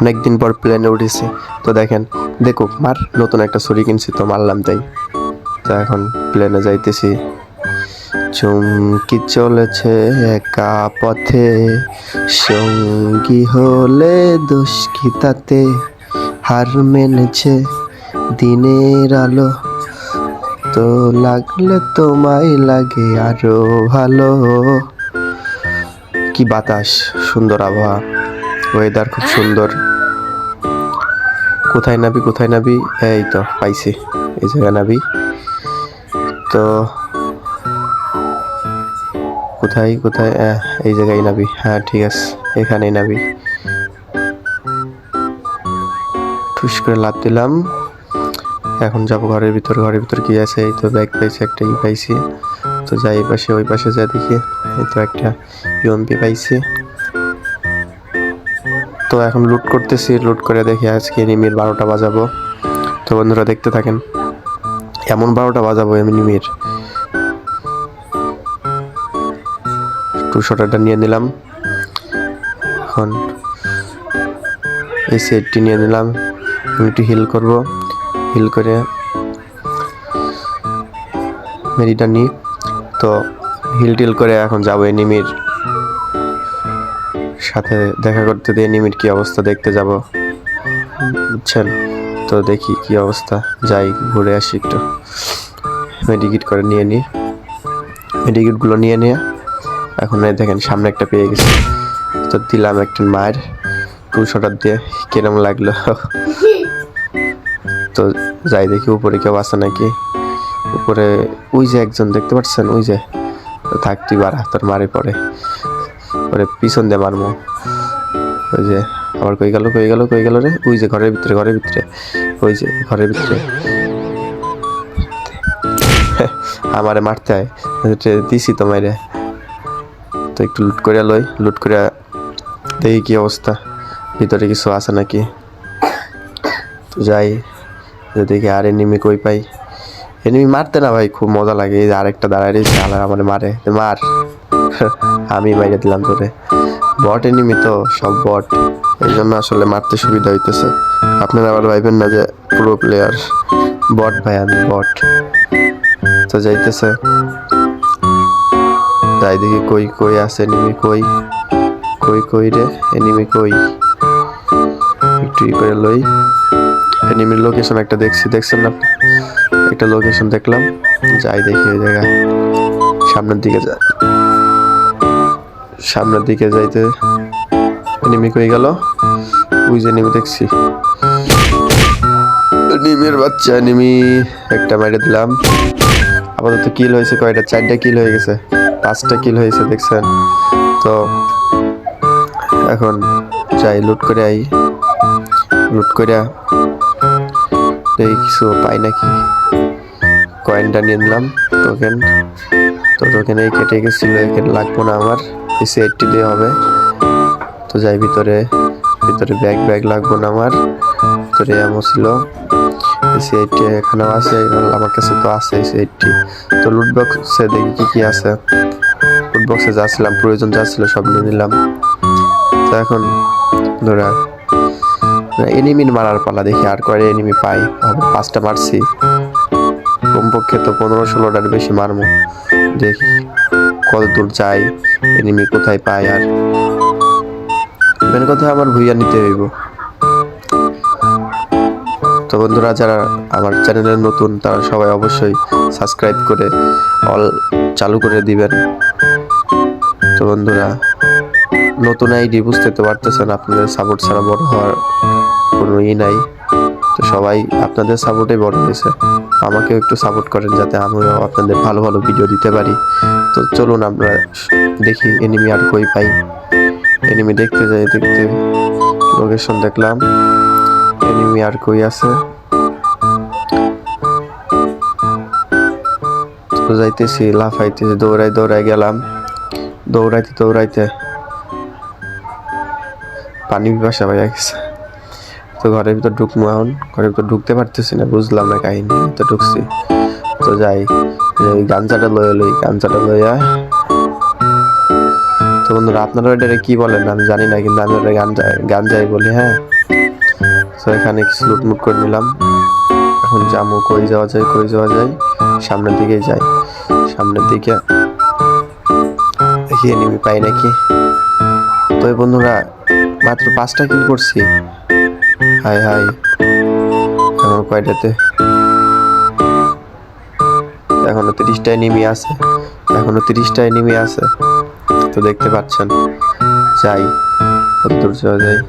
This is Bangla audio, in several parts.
অনেক দিন পর প্লেনে উঠেছি। তো দেখেন, দেখুক, মার নতুন একটা ছুরি কিনছি, তো মারলাম তাই। তো এখন প্লেনে যাইতেছি। চুমকি চলেছে একা পথে, সঙ্গী হলে দোষ কি তাতে? হার মেনেছে দিনের আলো। তো লাগলে তোমায় লাগে আরও ভালো। কি বাতাস, সুন্দর আবহাওয়া। ওয়েদার খুব সুন্দর। কোথায় নাবি কোথায় নাবি? এই তো, পাইছি। এই জায়গায় নাবি। তো কোথায় কোথায়? এই জায়গায় নাবি। হ্যাঁ ঠিক আছে। এখানেই নাবি। ঠুস করে লাভ দিলাম। এখন যাব ঘরের ভিতর। ঘরের ভিতর কি আছে? এই তো ব্যাগ পাইছি একটা ই পাইছি। তো যাই এই পাশে, ওই পাশে যা দেখি। এই তো একটা ইউএমপি পাইছি। তো এখন লুট করতেছি লুট করে দেখি আজকে এনিমির বারোটা বাজাবো। তো বন্ধুরা দেখতে থাকেন, এমন বারোটা বাজাবো এনিমির টু শটারটা নিয়ে নিলাম। এখন এই সেটটি নিয়ে নিলাম। আমি একটু হিল করব। হিল করে মেরিটা নিই। তো হিল টিল করে এখন যাব এনিমির সাথে দেখা করতে দিয়ে এনিমির কি অবস্থা দেখতে যাব? বুঝছেন? তো দেখি কি অবস্থা। যাই, ঘুরে আসি একটু। মেডিকিট করে নিয়ে নিই মেডিকিটগুলো নিয়ে নিয়ে এখন দেখেন সামনে একটা পেয়ে গেছি। তো দিলাম একটা মায়ের টু শটার দিয়ে। কিরম লাগল? তো যাই দেখি উপরে কেউ আছে নাকি? উপরে ওই যে একজন, দেখতে পাচ্ছেন? ওই যে। তো থাক তুই বাড়া তোর মারে পড়ে। পরে পিছন দিয়ে মারবো। ওই যে, আবার কই গেল কই গেল কই গেল রে? ওই যে ঘরের ভিতরে ঘরের ভিতরে। ওই যে ঘরের ভিতরে। আমারে মারতে হয়। দিছি তো মাইরে। তো একটু লুট করে লই লুট করে দেখি কি অবস্থা। ভিতরে কিছু আছে নাকি? তো যাই দেখি আর এনিমি কই পাই। এনিমি মারতে না ভাই, খুব মজা লাগে। এই যে আরেকটা দাঁড়ায় আলার আমার মারে। মার। আমি মাইরে দিলাম তোরে। বট এনিমি তো সব বট এই জন্য আসলে মারতে সুবিধা হইতেছে। আপনারা আবার ভাইবেন না যে পুরো প্লেয়ার বট ভাই, আমি বট তো যাইতেছে। তাই দেখি কই কই আছে এনিমি কই? কই কই রে? এনিমি কই? একটু ই করে লই। এনিমির লোকেশন একটা দেখছি, দেখছেন না? একটা লোকেশন দেখলাম। যাই দেখি ওই জায়গায়। সামনের দিকে যা। সামনের দিকে যাইতে এনিমি কই গেল। ওই যে এনিমি দেখছি। নিমের বাচ্চা নিমি একটা মেরে দিলাম। আপাতত কিল হয়েছে কয়টা? চারটা কিল হয়ে গেছে। পাঁচটা কিল হয়েছে, দেখছেন? তো এখন যাই লুট করে আই। লুট করে দেখি কিছু পাই নাকি? কয়েনটা নিয়ে নিলাম টোকেন তো টোকেন এই কেটে গেছিল, এখানে লাগবো না আমার। এই সেটটি দিয়ে হবে। তো যাই, ভিতরে ভিতরে ব্যাগ ব্যাগ লাগবো না আমার। ভিতরে এমন ছিল। এই সেটটি এখানেও আছে, আমার কাছে তো আছে এই সেটটি তো লুট বক্সে দেখি কি কি আছে। লুট বক্সে যা ছিলাম, প্রয়োজন যা ছিল সব নিয়ে নিলাম। তো এখন ধরা এনিমির মারার পালা দেখি, আর কয়টা এনিমি পাই। পাঁচটা মারছি। কমপক্ষে তো পনেরো ষোলোটার বেশি মারমু দেখি। কত দূর যাই এনিমি কোথায় পাই আর মেন কথা আমার ভুইয়া নিতে হইব। তো বন্ধুরা, যারা আমার চ্যানেলে নতুন, তারা সবাই অবশ্যই সাবস্ক্রাইব করে অল চালু করে দিবেন। তো বন্ধুরা, নতুন আইডি বুঝতে তো পারতেছেন, আপনাদের সাপোর্ট ছাড়া বড় হওয়ার কোনো ই নাই। তো সবাই আপনাদের সাপোর্টে বড় হয়েছে। আমাকেও একটু সাপোর্ট করেন যাতে আমিও আপনাদের ভালো ভালো ভিডিও দিতে পারি। তো চলুন আমরা দেখি এনিমি আর কই পাই। এনিমি দেখতে যাই, দেখতে লোকেশন দেখলাম। এনিমি আর কই আছে? তো যাইতেছি, লাফাইতেছি দৌড়াই দৌড়াই গেলাম। দৌড়াইতে দৌড়াইতে পানি পিপাসা হয়ে গেছে। তো ঘরের ভিতর ঢুকবো এখন। ঘরের ভিতর ঢুকতে পারতেছি না, বুঝলাম না কাহিনী, তো ঢুকছি। তো যাই ওই গাঞ্জাটা লয়ে লই গাঞ্জাটা লইয়া তো বন্ধুরা, আপনারা এটারে কি বলেন? আমি জানি না, কিন্তু আমি ওটা গাঞ্জা গাঞ্জাই বলি হ্যাঁ? তো এখানে কিছু লুটমুট করে নিলাম। এখন জামু কই যাওয়া যায়, কই যাওয়া যায়? সামনের দিকে যাই। সামনের দিকে দেখি এনিমি পাই নাকি। তো বন্ধুরা, মাত্র পাঁচটা কিল করছি। হাই হাই এখন কয়টাতে? এখনও তিরিশটায় নেমে আছে। এখনও তিরিশটায় নেমে আছে। তো দেখতে পাচ্ছেন, যাই দূর যাওয়া যায়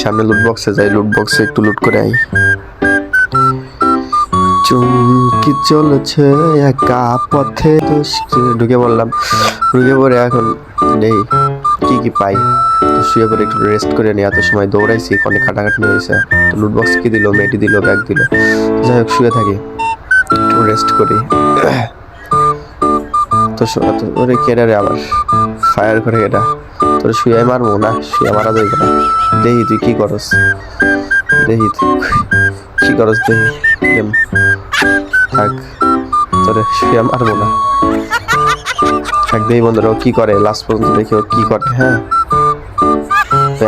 সামনে লুট বক্সে যাই লুট বক্সে একটু লুট করে আই। চুমকি চলেছে একা পথে। ঢুকে বললাম ঢুকে পড়ে এখন নেই। কি কি পাই? শুয়ে পরে একটু রেস্ট করে নিই এত সময় দৌড়াইছি অনেক খাটাখাটি হয়েছে। তো লুট বক্স কি দিল মেটি দিল ব্যাগ দিল। যাই হোক, শুয়ে থাকি। একটু রেস্ট করি। তো ওরে কেডা রে আবার ফায়ার করে এটা। তোর শুয়ে মারবো না? শুয়ে মারা যাইবে না দেখি তুই কি করস? দেখি তুই কি করস দেখি থাক, তোরে শুয়ে মারবো না। দেখি বন্ধুরা, ও কি করে? লাস্ট পর্যন্ত দেখি ও কি করে হ্যাঁ?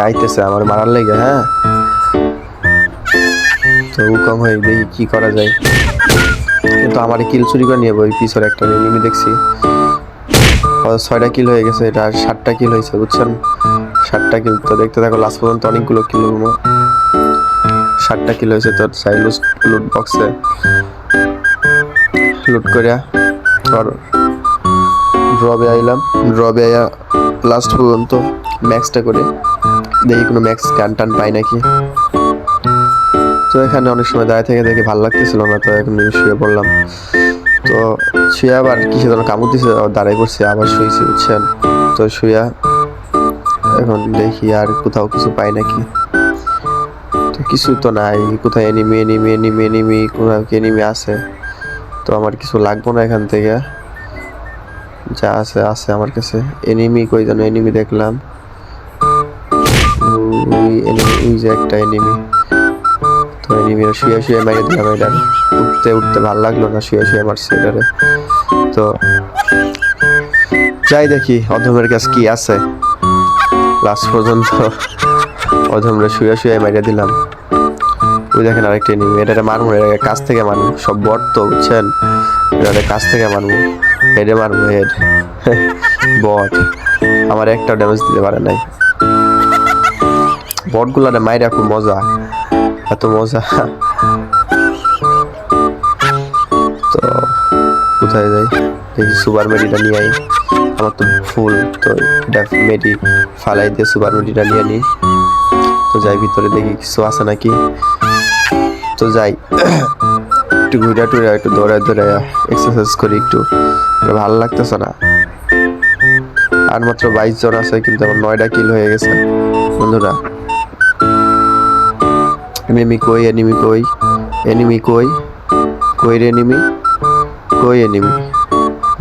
আইতেছে আমার, মারার লেগে হ্যাঁ? তো উকম হয়ে দেখি কি করা যায়। কিন্তু আমার কিল চুরি করে নিয়ে ওই পিছর একটা এনিমি দেখছি। ও ছয়টা কিল হয়ে গেছে, এটা ষাটটা কিল হয়েছে, বুঝছেন? ষাটটা কিল তো দেখতে থাকো লাস্ট পর্যন্ত অনেকগুলো কিল হব ষাটটা কিল হয়েছে, তোর চাই লুট লুট বক্সে লুট করিয়া তোর ড্রবে আইলাম। ড্রবে আয়া লাস্ট পর্যন্ত ম্যাক্সটা করে। দেখি কোনো ম্যাক্স টান টান পাই নাকি। তো এখানে অনেক সময় দাঁড়িয়ে থেকে দেখে ভালো লাগতেছিল না, তো এখন শুয়ে পড়লাম। তো শুয়ে আবার কিসে যেন কামড় দিছে দাঁড়াই পড়ছে, আবার শুয়েছি, বুঝছেন? তো শুয়া এখন দেখি আর কোথাও কিছু পাই নাকি। তো কিছু তো নাই, কোথায় এনিমি এনিমি এনিমি এনিমি কোথাও কি এনিমি আছে? তো আমার কিছু লাগবো না এখান থেকে। যা আছে আছে আমার কাছে। এনিমি কই যেন এনিমি দেখলাম। ওই enemy- ওই যে একটা এনিমি তো এনিমি শুয়ে শুয়ে মেরে দিলাম এটারে উঠতে উঠতে ভালো লাগল না, শুয়ে শুয়ে মারছি এটারে। তো যাই দেখি, অধমের কাছে কি আছে। লাস্ট পর্যন্ত অধমরে শুয়ে শুয়ে মেরে দিলাম। ওই দেখেন আরেকটা এনিমি এটারে মারবো এটাকে কাছ থেকে মারবো সব বট তো, বুঝছেন? এটারে কাছ থেকে মারবো হেডে মারবো হেড, বট। আমার একটা ড্যামেজ দিতে পারে নাই। বটগুলারে মাইরা খুব মজা, এত মজা। তো, কোথায় যাই? দেখি সুপার মেডিটা নিয়ে আই, আমার তো ফুল, তো ডেফ মেডি ফালাই দিয়ে সুপার মেডিটা নিয়ে নিই তো যাই, ভিতরে দেখি কিছু আছে নাকি। তো যাই। একটু ঘুরে টুরে, একটু দৌড়ায় দৌড়ায় এক্সারসাইজ করি একটু। ভালো লাগতেছে না। আর মাত্র বাইশ জন আছে, কিন্তু আমার নয়টা কিল হয়ে গেছে। বন্ধুরা এনিমি কই এনিমি কই? এনিমি কই? কই রে এনিমি কই এনিমি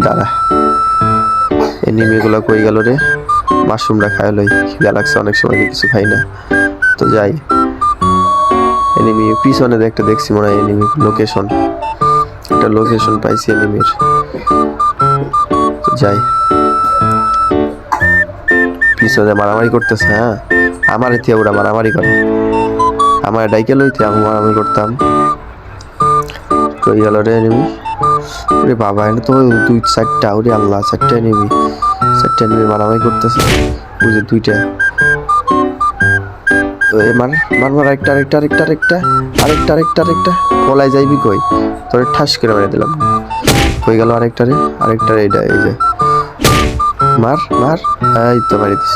দাঁড়া। এনিমিগুলো কই গেল রে? মাশরুমটা খাই লই। খিদা লাগছে অনেক সময় কিছু খাই না। তো যাই। এনিমি পিছনে একটা দেখছি মনে হয় এনিমি লোকেশন একটা লোকেশন পাইছি এনিমির যাই। পিছনে মারামারি করতেছে হ্যাঁ? আমার এতে ওরা মারামারি করে। আমার ডাইকে লইতে, আমি মারামারি করতাম। কই গেল রে এনিমি ওরে বাবা, এনে তো দুই চারটা, ওরে আল্লাহ, চারটা এনিমি চারটা এনিমি মারামারি করতেছে। বুঝে দুইটা। এ মার মার মার আরেকটা আরেকটা আরেকটা আরেকটা আরেকটা আরেকটা আরেকটা। পলাই যাইবি কই? তোরে ঠাস করে মেরে দিলাম। কই গেল আরেকটা রে আরেকটা রে, এইটা, এই যে। মার মার। এই তো মারি দিস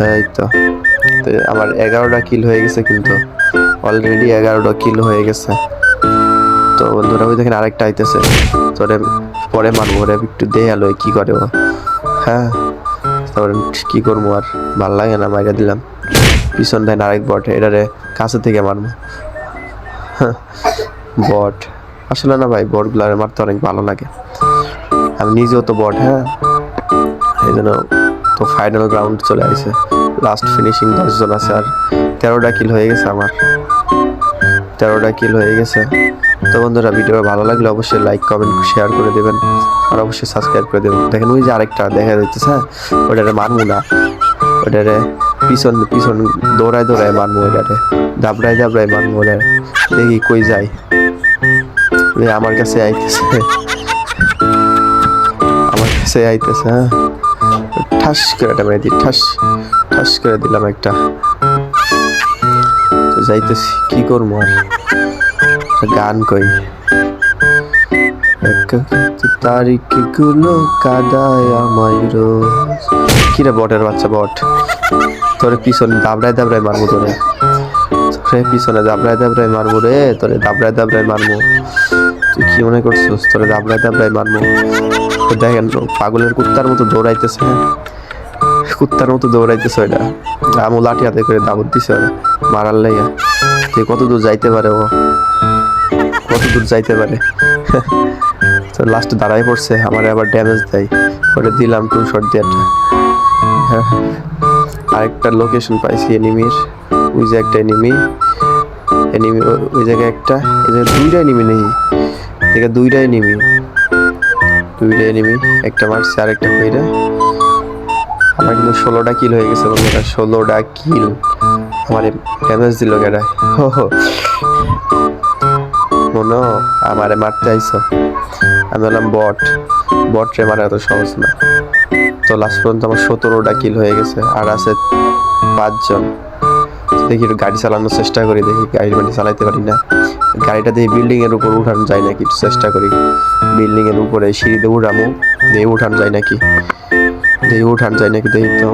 এই তো। আমার এগারোটা কিল হয়ে গেছে কিন্তু। অলরেডি এগারোটা কিল হয়ে গেছে। তো বন্ধুরা, ওই দেখেন আরেকটা আইতেছে। তোরে পরে মারবো ওরে একটু দেহে আলো কি করে ও? হ্যাঁ। তারপরে কি করব আর? ভালো লাগে না, মাইরা দিলাম। পিছন দেন আরেক বট, এটারে কাছে থেকে মারবো। বট। আসলে না ভাই, বটগুলো মারতে অনেক ভালো লাগে। আমি নিজেও তো বট হ্যাঁ? এই জন্য তো ফাইনাল গ্রাউন্ড চলে আসে লাস্ট ফিনিশিং দশজন আছে আর তেরোটা কিল হয়ে গেছে আমার। তেরোটা কিল হয়ে গেছে। তো বন্ধুরা ভিডিও ভালো লাগলে অবশ্যই লাইক কমেন্ট শেয়ার করে দেবেন। আর অবশ্যই সাবস্ক্রাইব করে দেবেন। দেখেন ওই যে আরেকটা দেখা যাচ্ছে হ্যাঁ? ওটা মারবো না। পিছন পিছন দৌড়ায় দৌড়ায় মারবো ওটারে দাবড়ায় দাবড়ায় মারবো ওটারে দেখি কই যায়। আমার কাছে আইতেছে। আমার কাছে আইতেছে হ্যাঁ। ঠাস করে একটা মেরে দিই, ঠাস ঠাস করে দিলাম একটা। যাইতেছি, কি করব আর? গান কই। তারিখগুলো কাদায় আমায় রোজ। কিরে বটের বাচ্চা বট। তোরে পিছনে দাবড়ায় দাবড়ায় মারবো তোরে। তোরে পিছনে দাবড়ায় দাবড়ায় মারবো রে, তোরে দাবড়ায় দাবড়ায় মারবো। তুই কি মনে করছিস? তোরে দাবড়ায় দাবড়ায় মারবো। দেখেন, পাগলের কুত্তার মতো দৌড়াইতেছে? কুত্তার মতো দৌড়াইতেছে ওইটা। আমু লাঠি হাতে করে দাবত দিছে মারার লাইয়া তুই কত দূর যাইতে পারে ও? কত দূর যাইতে পারে? তো লাস্টে দাঁড়াই পড়ছে, আমার আবার ড্যামেজ দেয়। ওটা দিলাম টু শট দিয়ে আরেকটা লোকেশন পাইছি এনিমির ওই যে একটা এনিমি এনিমি ওই জায়গায় একটা। এই জায়গায় দুইটা এনিমি নেই। এদিকে দুইটা এনিমি দুইটা এনিমি একটা মারছে আর একটা কইরা। আমার কিন্তু ষোলোটা কিল হয়ে গেছে বন্ধুরা, ষোলোটা কিল আমার ড্যামেজ দিল গেটা হো হো মনো, আমারে মারতে আইছো। আমি বললাম, বট। বট রে, মারা এত সহজ না। তো লাস্ট পর্যন্ত আমার সতেরোটা কিল হয়ে গেছে, আর আছে পাঁচজন। দেখি একটু গাড়ি চালানোর চেষ্টা করি, দেখি গাড়ি মানে চালাইতে পারি না। গাড়িটা দিয়ে বিল্ডিং এর উপর উঠানো যায় নাকি, একটু চেষ্টা করি। বিল্ডিং এর উপরে সিঁড়িতে উঠামো, দিয়ে উঠানো যায় নাকি। দেখি উঠান যায় নাকি, দেখি তো।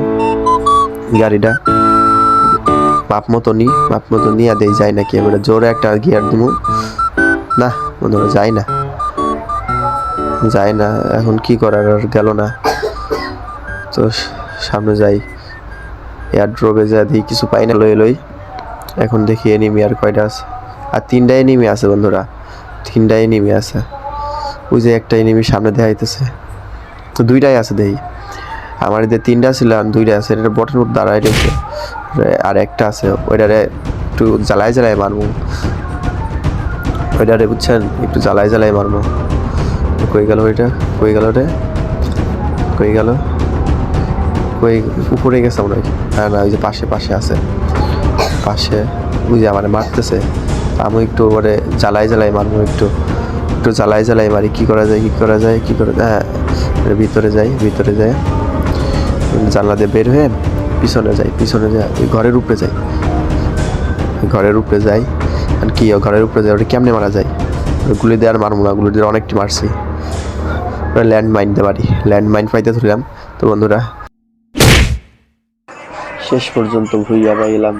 গাড়িটা মাপ মতো নি, মাপ মতো নিয়ে দেই যায় নাকি, এবারে জোরে একটা গিয়ার দিব না, বন্ধুরা, যায় না। যায় না, এখন কি করার, আর গেল না। তো সামনে যাই। এয়ার ড্রপে যা দিই কিছু পাই না লই লই। এখন দেখি এনিমি আর কয়টা আছে। আর তিনটা এনিমি আছে বন্ধুরা। তিনটা এনিমি আছে। ওই যে একটা এনিমি সামনে দেখাইতেছে। তো দুইটাই আছে দেখি। আমার এদের তিনটা ছিল আর দুইটা আছে। এটা বটের মধ্যে দাঁড়াই রয়েছে আর একটা আছে। ওইটারে একটু জ্বালায় জ্বালায় মারবো ওইটারে বুঝছেন? একটু জ্বালায় জ্বালায় মারবো কই গেল ওইটা? কই গেল রে কই গেল? কই উপরে গেছে মনে হয়। না না, ওই যে পাশে পাশে আছে। পাশে, ওই যে আমার মারতেছে। আমি একটু ওরে জ্বালাই জ্বালাই মারবো একটু। একটু জ্বালাই জ্বালাই মারি, কী করা যায়, কি করা যায়, কি করে হ্যাঁ ভিতরে যাই ভিতরে যাই। জানলা দিয়ে বের হয়ে পিছনে যাই পিছনে যাই ঘরের উপরে যাই। ঘরের উপরে যাই, আর কি ঘরের উপরে যাই ওটা কেমনে মারা যায়? গুলি দিয়ে আর মারবো না, গুলি দিয়ে অনেকটি মারছি। ল্যান্ড মাইন দিতে পারি ল্যান্ড মাইন পাইতে ধরলাম। তো বন্ধুরা শেষ পর্যন্ত ভুইয়া পাইলাম।